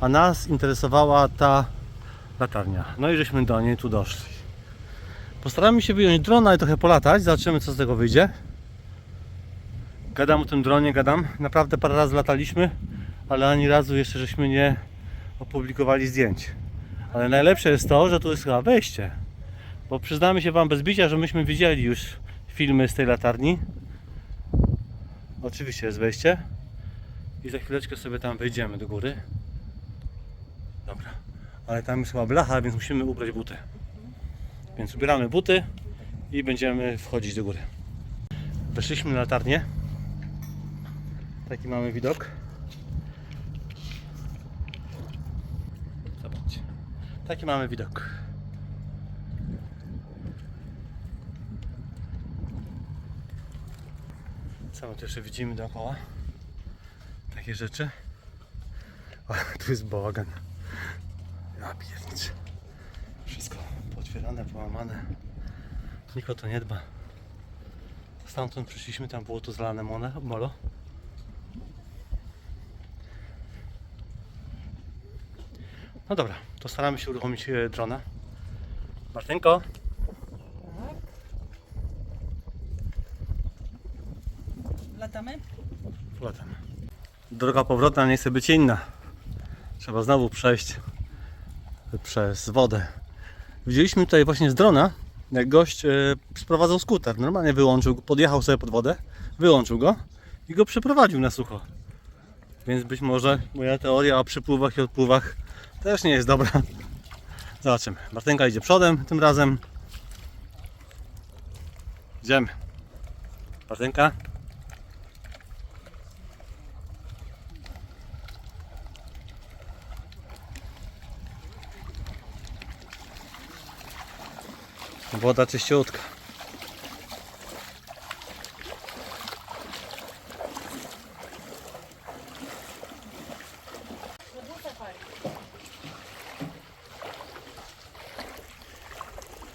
a nas interesowała ta latarnia. No i żeśmy do niej tu doszli. Postaramy się wyjąć drona i trochę polatać, zobaczymy co z tego wyjdzie. Gadam o tym dronie, gadam. Naprawdę parę razy lataliśmy, ale ani razu jeszcze żeśmy nie opublikowali zdjęć. Ale najlepsze jest to, że tu jest chyba wejście. Bo przyznamy się Wam bez bicia, że myśmy widzieli już filmy z tej latarni. Oczywiście jest wejście. I za chwileczkę sobie tam wejdziemy do góry. Ale tam jest chyba blacha, więc musimy ubrać buty. Więc ubieramy buty i będziemy wchodzić do góry. Weszliśmy na latarnię. Taki mamy widok. Zobaczcie. Taki mamy widok. Co my tu jeszcze widzimy dookoła? Takie rzeczy. O, tu jest bałagan. Ja pierniczę. Wszystko potwierane, połamane. Nikt o to nie dba. Stamtąd przyszliśmy, tam było to zalane mole, molo. No dobra, to staramy się uruchomić e, drona. Martynko, Latamy? Potem. Droga powrotna nie chce być inna. Trzeba znowu przejść przez wodę. Widzieliśmy tutaj właśnie z drona, jak gość e, sprowadzał skuter. Normalnie wyłączył podjechał sobie pod wodę, wyłączył go i go przeprowadził na sucho. Więc być może moja teoria o przypływach i odpływach też nie jest dobra. Zobaczymy. Martynka idzie przodem tym razem. Idziemy. Martynka. Woda czyściutka.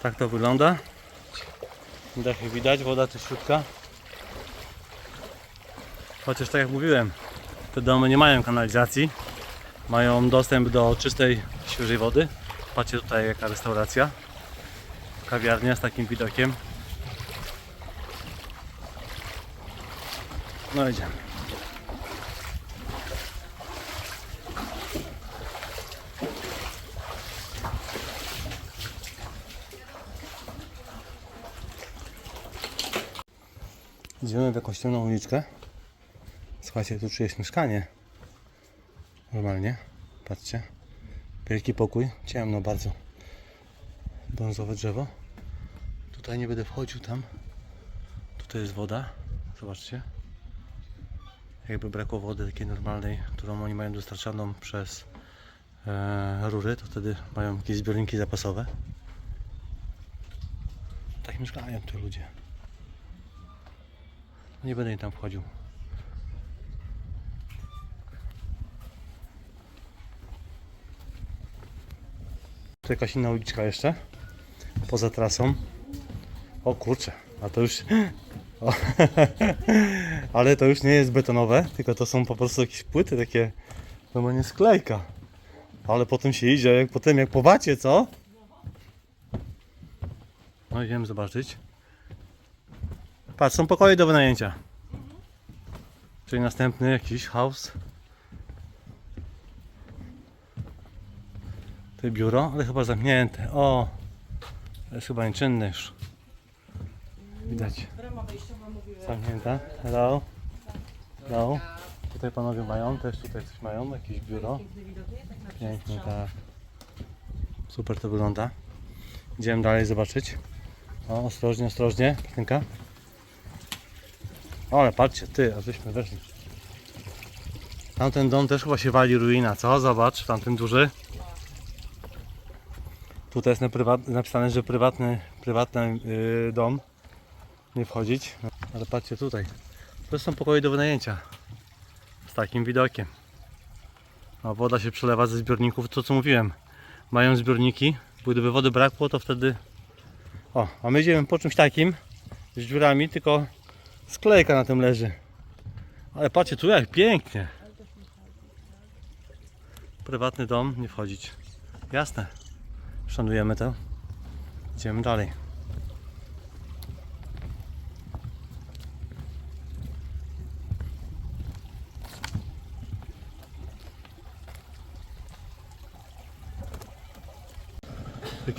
Tak to wygląda. Dachy widać, woda czyściutka. Chociaż tak jak mówiłem, te domy nie mają kanalizacji. Mają dostęp do czystej, świeżej wody. Patrzcie tutaj jaka restauracja kawiarnia z takim widokiem. No idziemy. Idziemy w jakąś ciemną uliczkę. Słuchajcie, tu czyjeś mieszkanie. Normalnie. Patrzcie. Wielki pokój. Ciemno bardzo brązowe drzewo. Tutaj nie będę wchodził tam. Tutaj jest woda. Zobaczcie. Jakby brakło wody takiej normalnej, którą oni mają dostarczaną przez e, rury, to wtedy mają jakieś zbiorniki zapasowe. Tak mieszkają tu ludzie. Nie będę tam wchodził. Tu jakaś inna uliczka jeszcze poza trasą. O kurczę, a to już. O, ale to już nie jest betonowe, tylko to są po prostu jakieś płyty takie. Normalnie sklejka. Ale potem się idzie, jak potem jak po wacie, co? No idziemy zobaczyć. Patrz, są pokoje do wynajęcia. Czyli następny jakiś house. To biuro, ale chyba zamknięte. O! Jest chyba nieczynne już. Widać. Zamknięta. Hello. Hello. Tutaj panowie mają, też tutaj coś mają, jakieś biuro. Pięknie, tak. Super to wygląda. Idziemy dalej zobaczyć. O, ostrożnie, ostrożnie. O, ale patrzcie, ty, a żeśmy weszli. Tamten dom też chyba się wali ruina, co? Zobacz, tamten duży. Tutaj jest na napisane, że prywatny, prywatny yy, dom. Nie wchodzić. No, ale patrzcie tutaj. To są pokoje do wynajęcia. Z takim widokiem. A woda się przelewa ze zbiorników, to co mówiłem. Mają zbiorniki, bo gdyby wody brakło, to wtedy... O, a my idziemy po czymś takim, z dziurami, tylko sklejka na tym leży. Ale patrzcie, tu jak pięknie. prywatny dom nie wchodzić. Jasne. Szanujemy to. Idziemy dalej.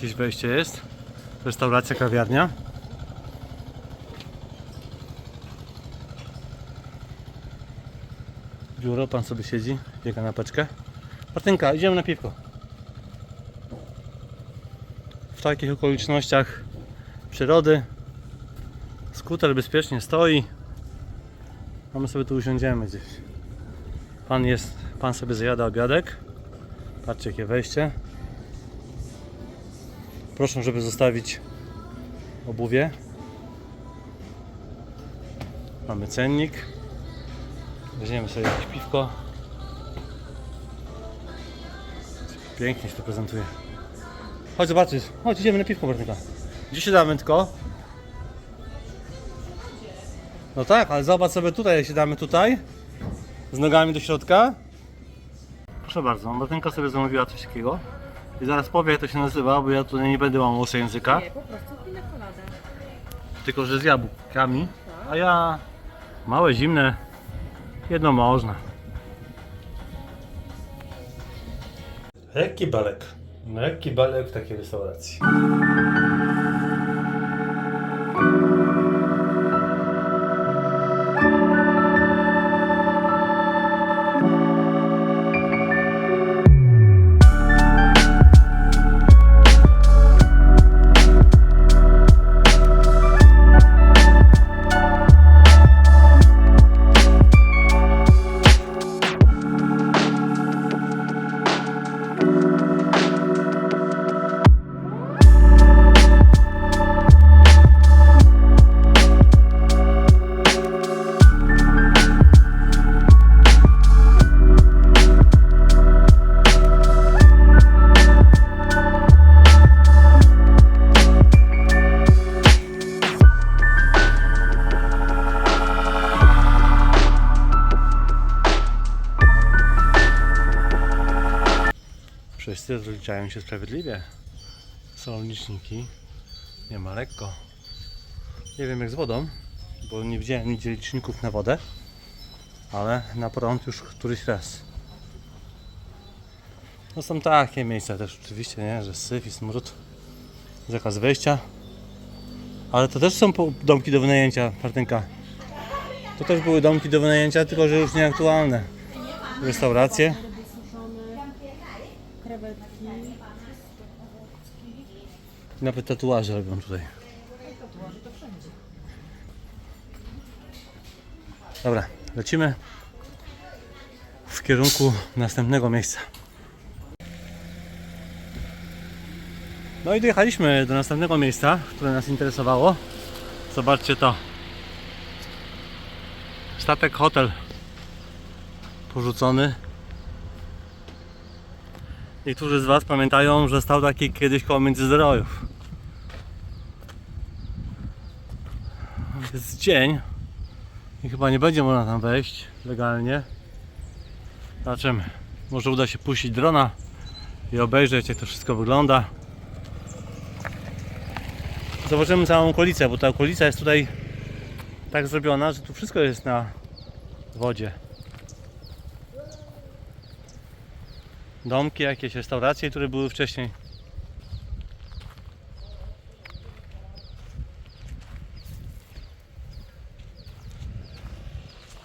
Jakieś wejście jest. Restauracja, kawiarnia. Biuro, pan sobie siedzi, biega na peczkę. Martynka, idziemy na piwko. W takich okolicznościach przyrody skuter bezpiecznie stoi. A my sobie tu usiądziemy gdzieś. Pan jest, pan sobie zajada obiadek. Patrzcie jakie wejście. Proszę, żeby zostawić obuwie. Mamy cennik. Weźmiemy sobie jakieś piwko. Pięknie się to prezentuje. Chodź zobaczyć. Chodź, idziemy na piwko, Bartynka. Gdzie siadamy tylko? No tak, ale zobacz sobie tutaj, jak siadamy tutaj. Z nogami do środka. Proszę bardzo, Martynka sobie zamówiła coś takiego. I zaraz powie jak to się nazywa, bo ja tutaj nie będę łamał sobie języka. Nie, po prostu pina colada. Tylko, że z jabłkami. A ja małe, zimne, jedno można. Lekki balek. Lekki balek w takiej restauracji. Wszyscy rozliczają się sprawiedliwie. Są liczniki. Nie ma lekko. Nie wiem jak z wodą, bo nie widziałem nigdzie liczników na wodę, ale na prąd już któryś raz. No są takie miejsca też oczywiście, nie? że syf i smród, zakaz wejścia. Ale to też są domki do wynajęcia, Martynka. To też były domki do wynajęcia, tylko że już nieaktualne. Restauracje. Krewetki. Nawet tatuaże robią tutaj. To. Dobra, lecimy w kierunku następnego miejsca. No i dojechaliśmy do następnego miejsca, które nas interesowało. Zobaczcie to. Statek hotel porzucony. Niektórzy z Was pamiętają, że stał taki kiedyś koło Międzyzdrojów. Jest dzień, i chyba nie będzie można tam wejść legalnie. Zobaczymy. Może uda się puścić drona i obejrzeć jak to wszystko wygląda. Zobaczymy całą okolicę, bo ta okolica jest tutaj tak zrobiona, że tu wszystko jest na wodzie. Domki, jakieś restauracje, które były wcześniej.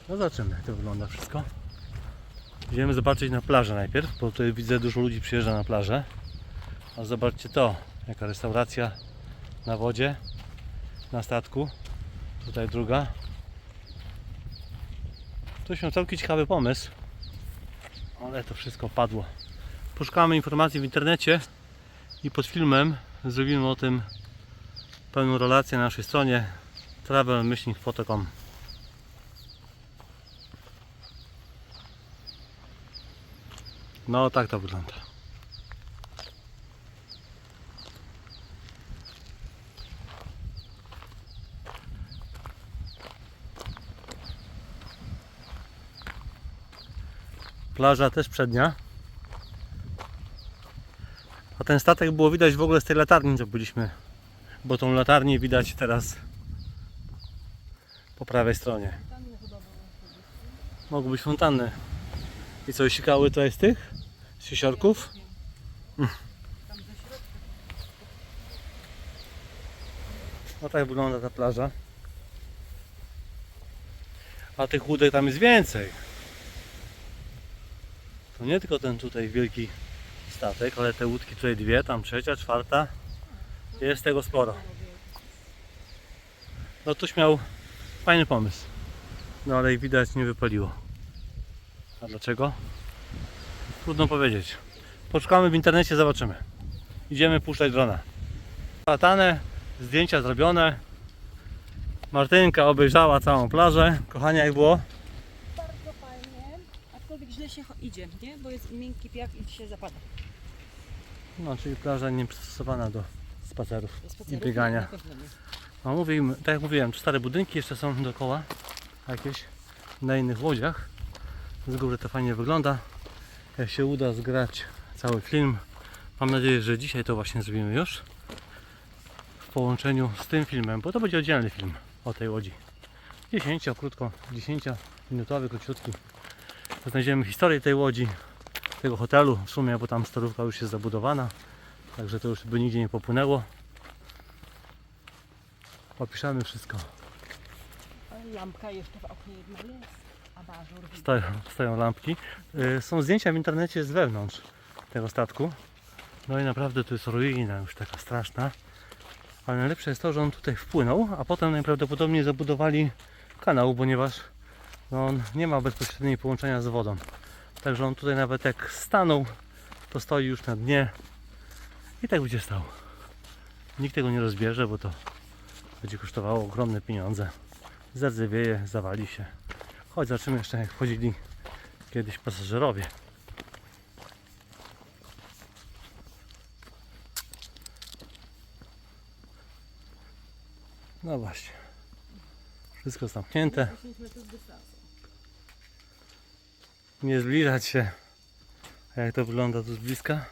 No zobaczymy jak to wygląda wszystko. Idziemy zobaczyć na plażę najpierw, bo tutaj widzę dużo ludzi przyjeżdża na plażę. A zobaczcie to, jaka restauracja na wodzie, na statku. Tutaj druga. To się całkiem ciekawy pomysł, ale to wszystko padło. Poszukamy informacji w internecie i pod filmem zrobimy o tym pełną relację na naszej stronie travel-foto.com No tak to wygląda. Plaża też przednia. Ten statek było widać w ogóle z tej latarni, co byliśmy. Bo tą latarnię widać teraz po prawej stronie. Mogły być fontanny. I co, sikały to jest tych? Z siesiorków? No tak wygląda ta plaża. A tych łódek tam jest więcej. To nie tylko ten tutaj wielki statek, ale te łódki tutaj dwie, tam trzecia, czwarta. Jest tego sporo. No ktoś miał fajny pomysł. No ale jak widać nie wypaliło. A dlaczego? Trudno powiedzieć. Poszukamy w internecie, zobaczymy. Idziemy puszczać drona. Latane, zdjęcia zrobione. Martynka obejrzała całą plażę. Kochania, jak było? Bardzo fajnie, aczkolwiek źle się idzie, nie? Bo jest miękki piach i się zapada. No, czyli plaża nie przystosowana do spacerów i biegania. No mówimy, tak jak mówiłem, stare budynki jeszcze są dookoła, jakieś na innych łodziach. Z góry to fajnie wygląda. Jak się uda zgrać cały film, mam nadzieję, że dzisiaj to właśnie zrobimy już w połączeniu z tym filmem, bo to będzie oddzielny film o tej łodzi. 10, krótko, 10 minutowy, króciutki. Znajdziemy historię tej łodzi, tego hotelu w sumie, bo tam starówka już jest zabudowana, także to już by nigdzie nie popłynęło. Opiszemy wszystko. A Lampka jeszcze w oknie jedna jest. Abażur. Stoją, stoją lampki. Y, Są zdjęcia w internecie z wewnątrz tego statku. No i naprawdę to jest ruina już taka straszna. Ale najlepsze jest to, że on tutaj wpłynął, a potem najprawdopodobniej zabudowali kanał, ponieważ no, on nie ma bezpośredniej połączenia z wodą. Także on tutaj nawet jak stanął, to stoi już na dnie i tak będzie stał. Nikt tego nie rozbierze, bo to będzie kosztowało ogromne pieniądze. Zardzewieje, zawali się. Chodź, zobaczymy jeszcze jak wchodzili kiedyś pasażerowie. No właśnie. Wszystko zamknięte. 10 metrów dystansu. Nie zbliżać się. A jak to wygląda tu z bliska?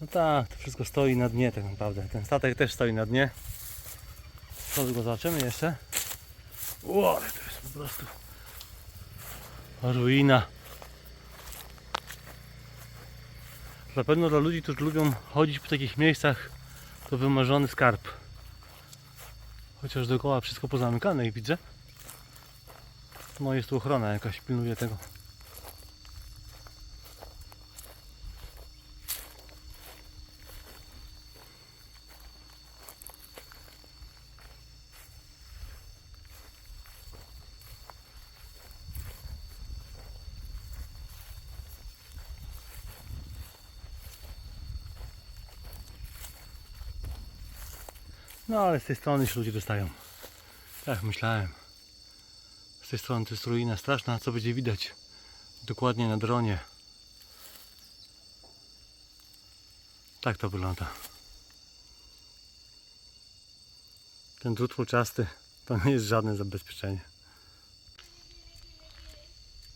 No tak, to wszystko stoi na dnie tak naprawdę. Ten statek też stoi na dnie. Co go zobaczymy jeszcze? O, ale to jest po prostu ruina. Na pewno dla ludzi, którzy lubią chodzić po takich miejscach, to wymarzony skarb. Chociaż dookoła wszystko pozamykane i widzę. No jest tu ochrona jakaś, pilnuje tego. No ale z tej strony się ludzie dostają. Tak myślałem. Z tej strony to jest ruina straszna, co będzie widać dokładnie na dronie. Tak to wygląda. Ten drut fuczasty to nie jest żadne zabezpieczenie.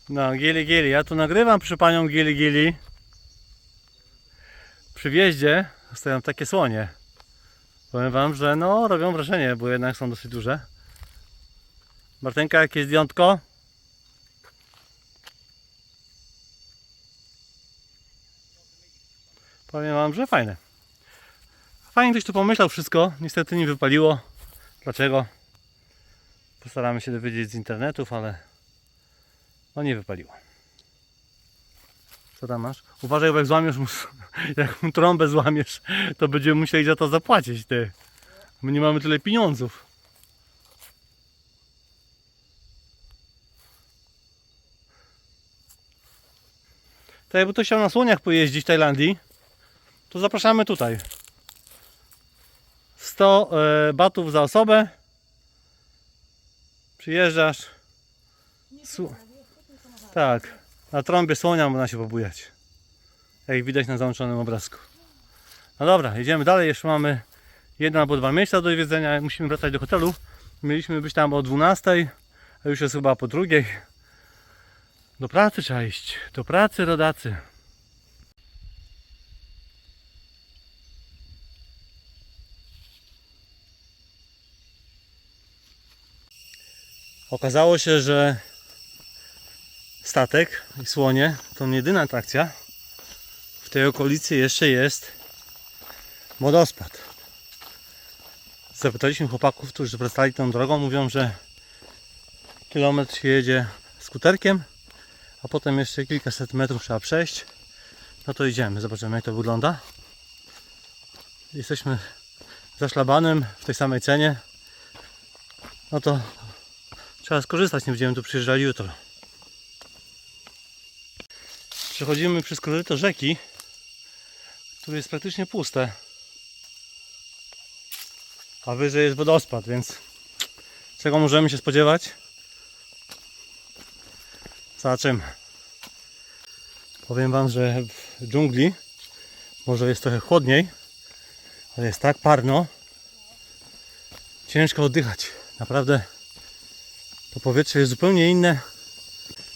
No, Gili Gili, ja tu nagrywam przy panią Gili Gili. Przy wjeździe stoją takie słonie. Powiem wam, że no robią wrażenie, bo jednak są dosyć duże. Martenka, jakie zdjątko? Powiem wam, że fajne. Fajnie ktoś tu pomyślał wszystko, niestety nie wypaliło. Dlaczego? Postaramy się dowiedzieć z internetów, ale no nie wypaliło. Co tam masz? Uważaj, bo jak złamiesz mu, jak mu trąbę złamiesz, to będziemy musieli za to zapłacić, ty. My nie mamy tyle pieniądzów. To jakby ktoś chciał na słoniach pojeździć w Tajlandii, to zapraszamy tutaj. 100 e, batów za osobę. Przyjeżdżasz. Su- tak, na trąbie słonia można się pobujać. Jak widać na załączonym obrazku. No dobra, jedziemy dalej. Jeszcze mamy jedno albo dwa miejsca do jedzenia. Musimy wracać do hotelu. Mieliśmy być tam o 12, a już jest chyba po drugiej. Do pracy trzeba iść. Do pracy, rodacy. Okazało się, że statek i słonie to nie jedyna atrakcja. W tej okolicy jeszcze jest wodospad. Zapytaliśmy chłopaków, którzy wracali tą drogą. Mówią, że kilometr się jedzie skuterkiem, a potem jeszcze kilkaset metrów trzeba przejść. No to idziemy, zobaczymy jak to wygląda. Jesteśmy za szlabanem w tej samej cenie. No to trzeba skorzystać, nie będziemy tu przyjeżdżali jutro. Przechodzimy przez koryto rzeki, które jest praktycznie puste. A wyżej jest wodospad, więc czego możemy się spodziewać? Zobaczymy. Powiem Wam, że w dżungli może jest trochę chłodniej, ale jest tak parno, ciężko oddychać. Naprawdę to powietrze jest zupełnie inne.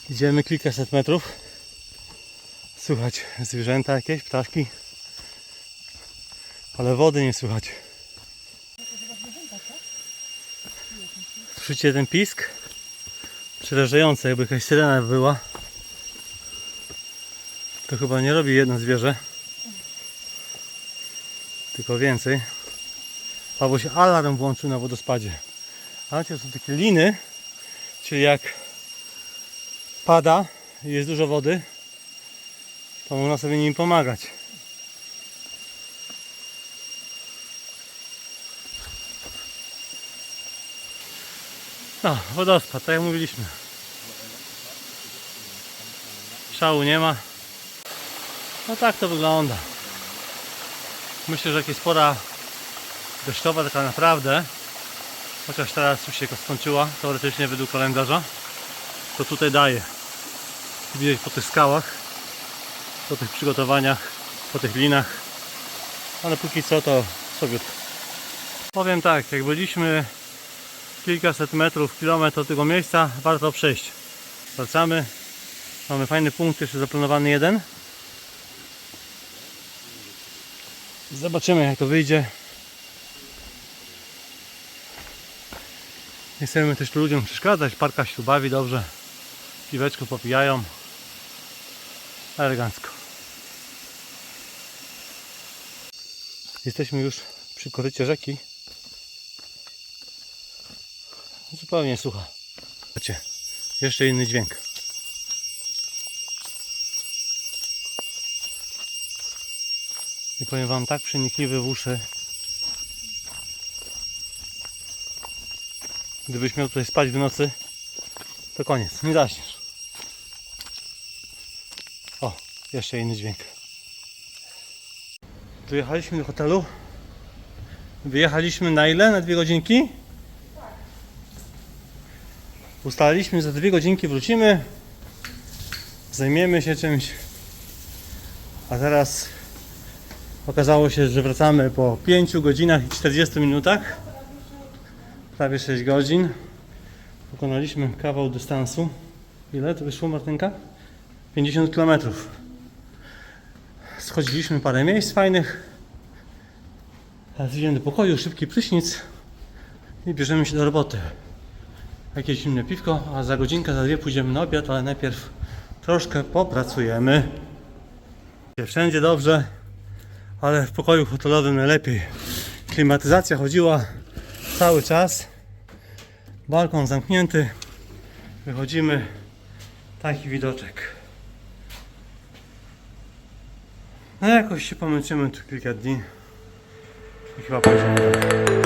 Idziemy kilkaset metrów. Słychać zwierzęta jakieś, ptaszki, ale wody nie słychać. Słyszycie ten pisk? Przerażające, jakby jakaś syrena była. To chyba nie robi jedno zwierzę. Tylko więcej. Albo się alarm włączył na wodospadzie. A to są takie liny, czyli jak pada jest dużo wody, to można sobie nim pomagać. No, wodospad, tak jak mówiliśmy. Szału nie ma. No tak to wygląda. Myślę, że jak jest pora deszczowa taka naprawdę, chociaż teraz już się skończyła, teoretycznie według kalendarza, to tutaj daje. Widać po tych skałach, po tych przygotowaniach, po tych linach, ale póki co to sobie. Powiem tak, jak byliśmy kilkaset metrów, kilometr od tego miejsca, warto przejść. Wracamy, mamy fajny punkt, jeszcze zaplanowany jeden. Zobaczymy jak to wyjdzie. Nie chcemy też tu ludziom przeszkadzać. Parka się tu bawi dobrze. Piweczko popijają. Elegancko. Jesteśmy już przy korycie rzeki. Zupełnie sucha. Zobaczcie, jeszcze inny dźwięk. I powiem Wam tak przenikliwy w uszy. Gdybyś miał tutaj spać w nocy, to koniec, nie zaśniesz. O, jeszcze inny dźwięk. Dojechaliśmy do hotelu. Wyjechaliśmy na ile? Na dwie godzinki? Ustaliliśmy, że za dwie godzinki wrócimy. Zajmiemy się czymś. A teraz okazało się, że wracamy po 5 godzinach i 40 minutach. Prawie 6 godzin. Pokonaliśmy kawał dystansu. Ile to wyszło Martynka? 50 km. Schodziliśmy parę miejsc fajnych. Teraz idziemy do pokoju, szybki prysznic i bierzemy się do roboty. Jakieś zimne piwko, a za godzinkę, za dwie pójdziemy na obiad, ale najpierw troszkę popracujemy. Wszędzie dobrze, ale w pokoju hotelowym najlepiej. Klimatyzacja chodziła cały czas. Balkon zamknięty. Wychodzimy. Taki widoczek. No jakoś się pomęczymy tu kilka dni. I chyba pójdziemy.